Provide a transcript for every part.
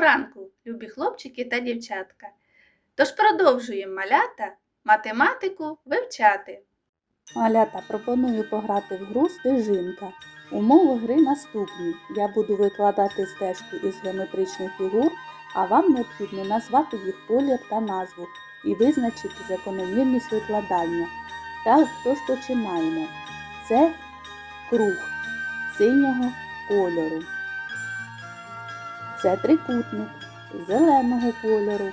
Доброго ранку, любі хлопчики та дівчатка. Тож продовжуємо малята математику вивчати. Малята, пропоную пограти в гру стежинка. Умови гри наступні. Я буду викладати стежку із геометричних фігур, а вам необхідно назвати їх колір та назву і визначити закономірність викладання. Так, тож починаємо. Це круг синього кольору. Це трикутник зеленого кольору.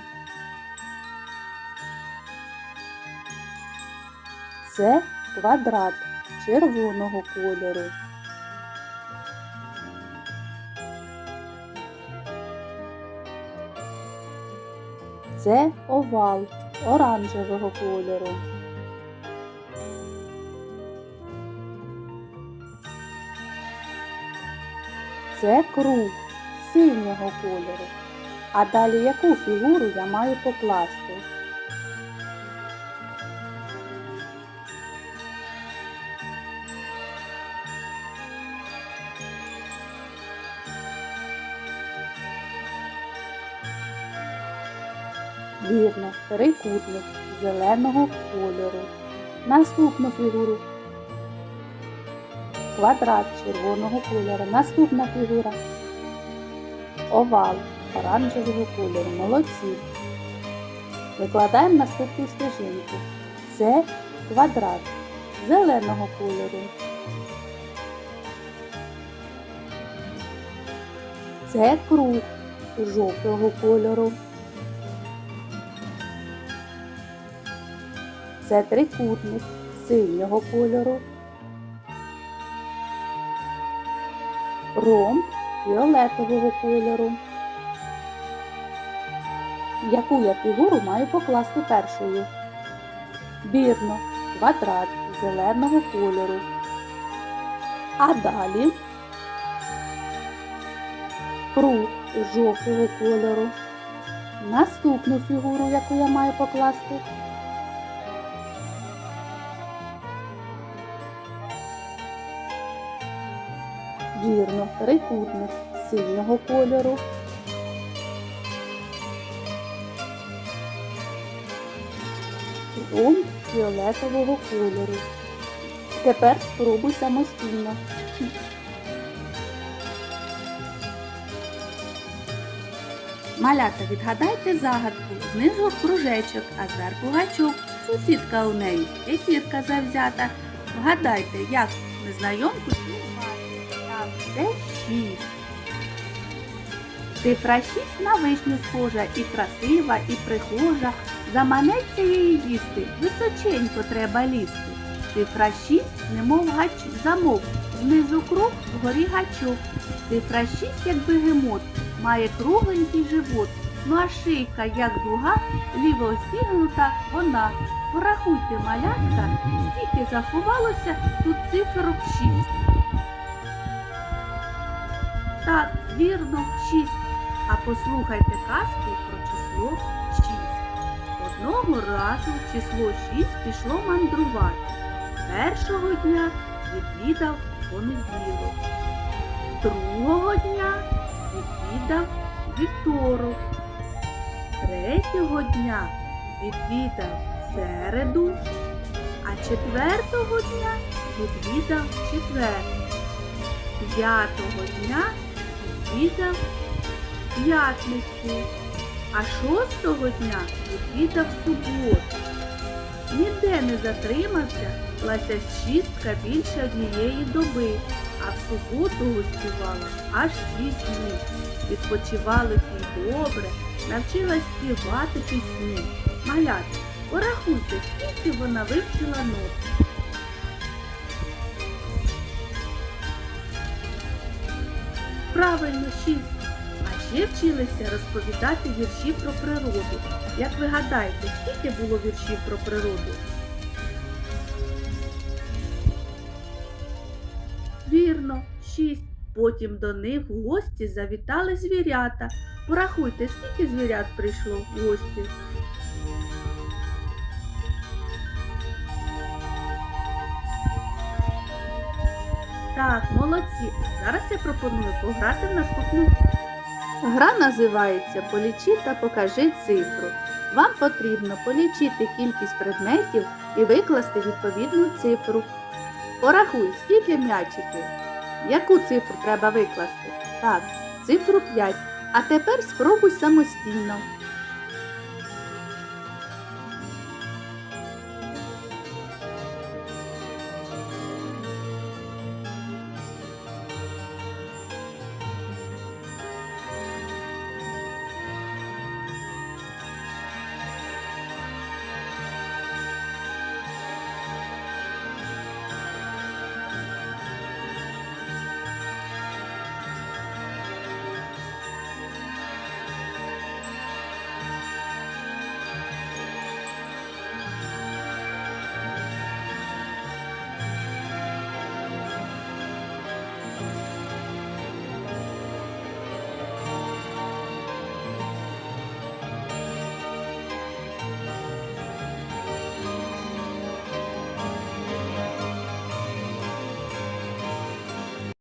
Це квадрат червоного кольору. Це овал оранжевого кольору. Це круг синього кольору. А далі яку фігуру я маю покласти? Вірно, трикутник зеленого кольору. Наступну фігуру. Квадрат червоного кольору. Наступна фігура. Овал оранжевого кольору. Молодці. Викладаємо наступну стежинку. Це квадрат зеленого кольору. Це круг жовтого кольору. Це трикутник синього кольору. Ромб фіолетового кольору. Яку я фігуру маю покласти першою? Вірно, квадрат зеленого кольору. А далі круг жовтого кольору. Наступну фігуру, яку я маю покласти. Вірно, трикутник синього кольору. Ромб фіолетового кольору. Тепер спробуй самостійно. Малята, відгадайте загадку. Знизу кружечок, а зверху гачок. Сусідка у неї, ефірка завзята. Вгадайте, як незнайомку це шість. Цифра шість на вишню схожа, і красива, і прихожа. Заманеться її їсти, височенько треба лізти. Цифра шість, немов гач замок, знизу круг, вгорі гачок. Цифра шість, як бегемот, має кругленький живот. Ну а шийка, як дуга, ліво стігнута вона. Порахуйте, малятка, скільки заховалося тут циферок шість. Так, вірно, шість. А послухайте казку про число шість. Одного разу число шість пішло мандрувати. Першого дня відвідав понеділок. Другого дня відвідав вівторок. Третього дня відвідав середу, а четвертого дня відвідав четвер. П'ятого дня відвідав п'ятницю, а шостого дня відвідав суботу. Ніде не затримався, лася шістка більше однієї доби, а в суботу гостювала аж шість днів. Відпочивали всі добре, навчилась співати пісні. Малята, порахуйте, скільки вона вивчила нот. Правильно, шість. А ще вчилися розповідати вірші про природу. Як ви гадаєте, скільки було віршів про природу? Вірно, шість. Потім до них в гості завітали звірята. Порахуйте, скільки звірят прийшло в гості. Так, молодці. Зараз я пропоную пограти в наступну. Гра називається Полічи та покажи цифру. Вам потрібно полічити кількість предметів і викласти відповідну цифру. Порахуй, скільки м'ячиків. Яку цифру треба викласти? Так, цифру 5. А тепер спробуй самостійно.